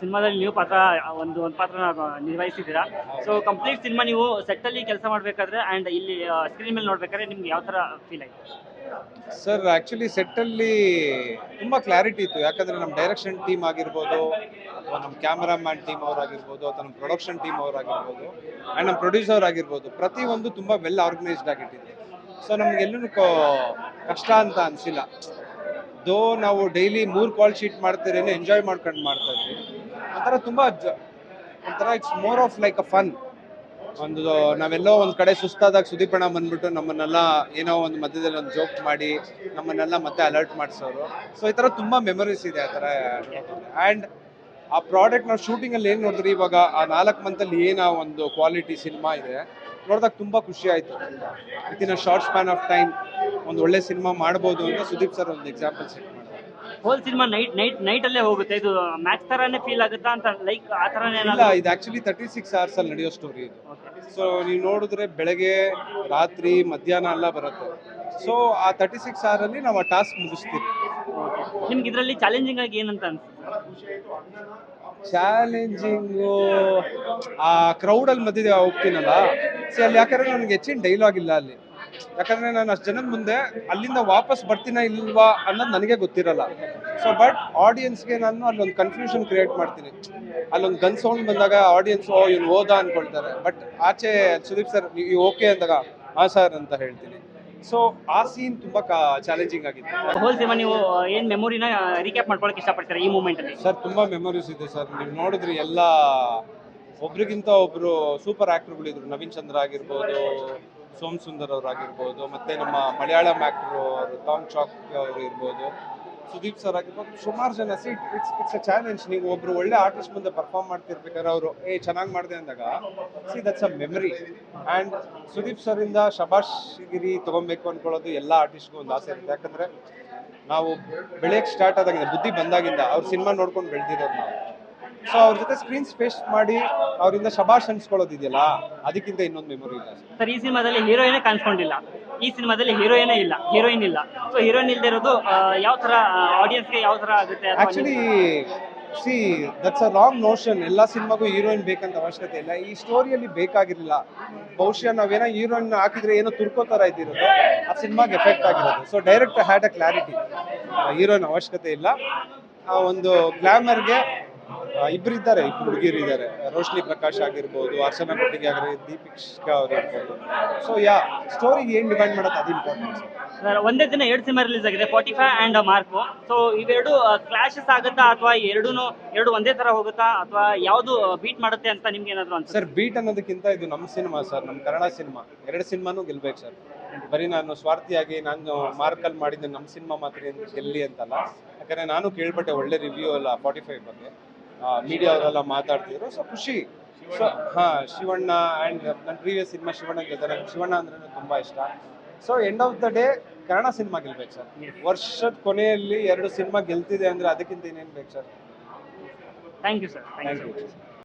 ಸಿನಿಮಾದಲ್ಲಿ ನೀವು ಪಾತ್ರ, ಒಂದು ಒಂದು ಪಾತ್ರ ನಿರ್ವಹಿಸಿದ್ದೀರಾ? ಸೊ ಕಂಪ್ಲೀಟ್ ಸಿನಿಮಾ ನೀವು ಸೆಟ್ಟಲ್ಲಿ ಕೆಲಸ ಮಾಡಬೇಕಾದ್ರೆ ಆ್ಯಂಡ್ ಇಲ್ಲಿ ಸ್ಕ್ರೀನ್ ಮೇಲೆ ನೋಡಬೇಕಾದ್ರೆ ನಿಮ್ಗೆ ಯಾವ ಥರ ಫೀಲ್ ಆಯಿತು ಸರ್ ಆ್ಯಕ್ಚುಲಿ ಸೆಟ್ಟಲ್ಲಿ ತುಂಬ ಕ್ಲಾರಿಟಿ ಇತ್ತು. ಯಾಕಂದರೆ ನಮ್ಮ ಡೈರೆಕ್ಷನ್ ಟೀಮ್ ಆಗಿರ್ಬೋದು, ಅಥವಾ ನಮ್ಮ ಕ್ಯಾಮರಾಮ್ಯಾನ್ ಟೀಮ್ ಅವರಾಗಿರ್ಬೋದು, ಅಥವಾ ನಮ್ಮ ಪ್ರೊಡಕ್ಷನ್ ಟೀಮ್ ಅವರಾಗಿರ್ಬೋದು ಆ್ಯಂಡ್ ನಮ್ಮ ಪ್ರೊಡ್ಯೂಸರ್ ಆಗಿರ್ಬೋದು ಪ್ರತಿಯೊಂದು ತುಂಬ ವೆಲ್ ಆರ್ಗನೈಸ್ಡ್ ಆಗಿಟ್ಟಿದೆ. ಸೊ ನಮಗೆಲ್ಲೂ ಕಷ್ಟ ಅಂತ ಅನಿಸಿಲ್ಲ. ದೋ ನಾವು ಡೈಲಿ ಮೂರು ಕಾಲ್ ಶೀಟ್ ಮಾಡ್ತಿರೇನೆ ಎಂಜಾಯ್ ಮಾಡ್ಕೊಂಡು ಮಾಡ್ತಾ ಇದ್ವಿ. ಒಂಥರ ತುಂಬ ಒಂಥರ it's more of like a fun ಒಂದು, ನಾವೆಲ್ಲೋ ಒಂದು ಕಡೆ ಸುಸ್ತಾದಾಗ ಸುದೀಪಣ ಬಂದ್ಬಿಟ್ಟು ನಮ್ಮನ್ನೆಲ್ಲ ಏನೋ ಒಂದು ಮಧ್ಯದಲ್ಲಿ ಒಂದು ಜೋಕ್ ಮಾಡಿ ನಮ್ಮನ್ನೆಲ್ಲ ಮತ್ತೆ ಅಲರ್ಟ್ ಮಾಡಿಸೋರು. ಸೊ ಈ ಥರ ತುಂಬ ಮೆಮೊರೀಸ್ ಇದೆ ಆ ಥರ ಆ್ಯಂಡ್ ಆ ಪ್ರಾಡಕ್ಟ್ ನಾವು ಶೂಟಿಂಗಲ್ಲಿ ಏನು ನೋಡಿದ್ರಿ ಇವಾಗ? ಆ ನಾಲ್ಕು ಮಂತಲ್ಲಿ ಏನು ಆ ಒಂದು ಕ್ವಾಲಿಟಿ ಸಿನಿಮಾ ಇದೆ? ನೋಡಿದಾಗ ತುಂಬ ಖುಷಿ ಆಯಿತು. A short span of time ಒಂದು ಒಳ್ಳೆ ಸಿನಿಮಾ ಮಾಡ್ಬೋದು ಅಂತ ಸುದೀಪ್ ಸರ್ ಒಂದು example set whole cinema night night ಅಲ್ಲೇ ಹೋಗುತ್ತೆ. ಇದು ಮ್ಯಾಚ್ ತರಾನೇ ಫೀಲ್ ಆಗುತ್ತಾ ಅಂತ ಲೈಕ್ ಆ ಥರನೇ ಇಲ್ಲ ಇದು ಆಕ್ಚುಲಿ ತರ್ಟಿ ಸಿಕ್ಸ್ ಅವರ್ಸ್ ಅಲ್ಲಿ ನಡೆಯೋ ಸ್ಟೋರಿ ಇದು. ಸೊ ನೀವು ನೋಡಿದ್ರೆ ಬೆಳಗ್ಗೆ ರಾತ್ರಿ ಮಧ್ಯಾಹ್ನ ಎಲ್ಲ ಬರುತ್ತೆ. ಸೊ ಆ ತರ್ಟಿ ಸಿಕ್ಸ್ ಅಲ್ಲಿ ನಾವು ಆ ಟಾಸ್ಕ್ ಮುಗಿಸ್ತೀವಿ. ನಿಮ್ಗೆ ಇದರಲ್ಲಿ ಚಾಲೆಂಜಿಂಗ್ ಆಗಿ ಏನಂತ ಅನ್ಸುತ್ತೆ? ಚಾಲೆಂಜಿಂಗು ಆ ಕ್ರೌಡಲ್ಲಿ ಮಧ್ಯೆ ಹೋಗ್ತೀನಲ್ಲ. ಸೊ ಅಲ್ಲಿ ಯಾಕಂದ್ರೆ ನನಗೆ ಹೆಚ್ಚಿನ ಡೈಲಾಗ್ ಇಲ್ಲ ಅಲ್ಲಿ. ಯಾಕಂದ್ರೆ ನಾನು ಅಷ್ಟು ಜನದ ಮುಂದೆ ಅಲ್ಲಿಂದ ವಾಪಸ್ ಬರ್ತೀನ ಇಲ್ವಾ ಅನ್ನೋದು ನನಗೆ ಗೊತ್ತಿರಲ್ಲ. ಸೊ ಬಟ್ ಆಡಿಯನ್ಸ್ಗೆ ನಾನು ಅಲ್ಲೊಂದು ಕನ್ಫ್ಯೂಷನ್ ಕ್ರಿಯೇಟ್ ಮಾಡ್ತೀನಿ. ಅಲ್ಲೊಂದು ಗನ್ ಸೌಂಡ್ ಬಂದಾಗ ಆಡಿಯನ್ಸ್ ಓ ಇವ್ನು ಓದಾ ಅನ್ಕೊಳ್ತಾರೆ. ಬಟ್ ಆಚೆ ಸುದೀಪ್ ಸರ್ ನೀವು ಓಕೆ ಅಂದಾಗ ಹಾ ಸರ್ ಅಂತ ಹೇಳ್ತೀನಿ. ಸೊ ಆ ಸೀನ್ ತುಂಬಾ ಚಾಲೆಂಜಿಂಗ್ ಆಗಿತ್ತು. ಹೋಲ್ ಸಿನಿಮಾ ನೀವು ಏನ್ ಮೆಮೊರಿನ ರೀಕ್ಯಾಪ್ ಮಾಡ್ಕೊಳಕ್ಕೆ ಇಷ್ಟಪಡ್ತೀರಾ ಈ ಮೂಮೆಂಟಲ್ಲಿ ಸರ್ ತುಂಬಾ ಮೆಮೊರೀಸ್ ಇದೆ ಸರ್ ನೀವು ನೋಡಿದ್ರಿ ಎಲ್ಲ ಒಬ್ರಿಗಿಂತ ಒಬ್ರು ಸೂಪರ್ ಆಕ್ಟರ್ಗಳಿದ್ರು ನವೀನ್ ಚಂದ್ರ ಆಗಿರ್ಬೋದು ಸೋಮ್ ಸುಂದರ್ ಅವ್ರು ಆಗಿರ್ಬೋದು ಮತ್ತೆ ನಮ್ಮ ಮಲಯಾಳಂ ಆಕ್ಟರ್ ಅವರು ಟಾಮ್ ಚಾಕ್ ಅವರು ಇರ್ಬೋದು, ಸುದೀಪ್ ಸರ್ ಆಗಿರ್ಬೋದು, ಸುಮಾರು ಜನ. See it's it's a challenge ನೀವು ಒಬ್ರು ಒಳ್ಳೆ ಆರ್ಟಿಸ್ಟ್ ಮುಂದೆ ಪರ್ಫಾರ್ಮ್ ಮಾಡ್ತಿರ್ಬೇಕಾದ್ರೆ ಅವರು, ಏ, ಚೆನ್ನಾಗಿ ಮಾಡಿದೆ ಅಂದಾಗ see that's a memory and Sudeep sir ಇಂದ ಶಬಾಷ್ಗಿರಿ ತೊಗೊಬೇಕು ಅಂದ್ಕೊಳ್ಳೋದು ಎಲ್ಲ ಆರ್ಟಿಸ್ಟ್ಗೂ ಒಂದು ಆಸೆ ಇರುತ್ತೆ. ಯಾಕಂದರೆ ನಾವು ಬೆಳೆಯಕ್ಕೆ ಸ್ಟಾರ್ಟ್ ಆದಾಗಿಂದ, ಬುದ್ಧಿ ಬಂದಾಗಿಂದ ಅವ್ರ ಸಿನಿಮಾ ನೋಡ್ಕೊಂಡು ಬೆಳೆದಿರೋದು ನಾವು. ಸೊ ಅವ್ರ ಜೊತೆ ಸ್ಕ್ರೀನ್ ಸ್ಪೇಸ್ ಮಾಡಿ ಅವರಿಂದ ಶಬಾಷ್ ಅನ್ಸ್ಕೊಳ್ಳೋದಿದೆಯಲ್ಲ ಅದಕ್ಕಿಂತ ಇನ್ನೊಂದು ಮೆಮೊರಿ ಇಲ್ಲ ಸರ್ ಈ ಸಿನಿಮಾದಲ್ಲಿ ಹೀರೋಯಿನೇ ಕಾಣಿಸ್ಕೊಂಡಿಲ್ಲ. ಈ ಸಿನಿಮಾದಲ್ಲಿ ಹೀರೋಯಿನೇ ಇಲ್ಲ ಹೀರೋಯಿನ್ ಇಲ್ಲ. ಸೊ ಹೀರೋಯಿನ್ ಇಲ್ಲದೆ ಇರೋದು ಯಾವ ತರ ಆಡಿಯನ್ಸ್ಗೆ ಯಾವ ತರ ಆಗುತ್ತೆ actually see that's a wrong notion ಎಲ್ಲ ಸಿನಿಮಾಗೂ ಹೀರೋಯಿನ್ ಬೇಕಂತ ಅವಶ್ಯಕತೆ ಇಲ್ಲ. ಈ ಸ್ಟೋರಿಯಲ್ಲಿ ಬೇಕಾಗಿರಲಿಲ್ಲ. ಬಹುಶಃ ನಾವೇನೋ ಹೀರೋಯಿನ್ ಹಾಕಿದ್ರೆ ಏನೋ ತುರ್ಕೋತರ ಇದ್ದಿರೋದು. ಆ ಸಿನಿಮಾಗೆ ಎಫೆಕ್ಟ್ ಆಗಿರೋದು. So direct had a clarity heroine ಅವಶ್ಯಕತೆ ಇಲ್ಲ. ಆ ಒಂದು ಗ್ಲಾಮರ್ಗೆ ಇಬ್ರು ಇದ್ದಾರೆ ಇಬ್ರು ಹುಡುಗಿಯರು ಇದ್ದಾರೆ. ರೋಶ್ನಿ ಪ್ರಕಾಶ್ ಆಗಿರ್ಬೋದು ಅರ್ಚನಾ ಕೊಟ್ಟಿಗೆ ಆಗಿರ್ಬೋದು ದೀಪಿಕಾ ಅವ್ರು ಇರ್ಬೋದು. ಸೊ ಯಾ ಸ್ಟೋರಿಗೆ ಏನ್ ಡಿಪೆಂಡ್ ಮಾಡೋದು ಅದು ಇಂಪಾರ್ಟೆಂಟ್ ಸರ್ ಒಂದೇ ದಿನ ಎರಡು ಸಿನಿಮಾ ರಿಲೀಸ್ ಆಗಿದೆ forty five and mark so ಇವೆರಡು ಕ್ಲಾಶಸ್ ಆಗುತ್ತಾ ಅಥವಾ ಎರಡೂ ಎರಡು ಒಂದೇ ಥರ ಹೋಗುತ್ತಾ ಅಥವಾ ಯಾವುದು ಬೀಟ್ ಮಾಡುತ್ತೆ ಅಂತ ನಿಮ್ಗೆ ಏನಾದರೂ ಅನ್ಸುತ್ತೆ? ಸರ್ ಬೀಟ್ ಅನ್ನೋದಕ್ಕಿಂತ ಇದು ನಮ್ಮ ಸಿನಿಮಾ ಸರ್ ನಮ್ಮ ಕನ್ನಡ ಸಿನಿಮಾ ಎರಡು ಸಿನಿಮಾನು ಗೆಲ್ಬೇಕು ಸರ್. ಬರೀ ನಾನು ಸ್ವಾರ್ಥಿಯಾಗಿ ನಾನು ಮಾರ್ಕಲ್ ಮಾಡಿದ್ದೆ ನಮ್ಮ ಸಿನಿಮಾ ಮಾತ್ರ ಗೆಲ್ಲಿ ಅಂತಲ್ಲ. ಯಾಕಂದ್ರೆ ನಾನು ಕೇಳ್ಪಟ್ಟೆ ಒಳ್ಳೆ ರಿವ್ಯೂ ಅಲ್ಲ ಫಾರ್ಟಿ ಫೈವ್ ಬಗ್ಗೆ. ಮೀಡಿಯಾ ಅವರೆಲ್ಲ ಮಾತಾಡ್ತಿದ್ರು. ಸೊ ಖುಷಿ. ಸೊ ಹಾ ಶಿವಣ್ಣ ಆ್ಯಂಡ್ ನನ್ನ ಪ್ರೀವಿಯಸ್ ಸಿನಿಮಾ ಶಿವಣ್ಣ ಗೆದ್ದ ನಂಗೆ ಶಿವಣ್ಣ ಅಂದ್ರೆ ತುಂಬಾ ಇಷ್ಟ. So end of the day Kannada cinema ಗೆಲ್ಬೇಕು ಸರ್ ವರ್ಷದ ಕೊನೆಯಲ್ಲಿ ಎರಡು ಸಿನಿಮಾ ಗೆಲ್ತಿದೆ ಅಂದ್ರೆ ಅದಕ್ಕಿಂತ ಇನ್ನೇನು ಬೇಕು sir thank you sir thank you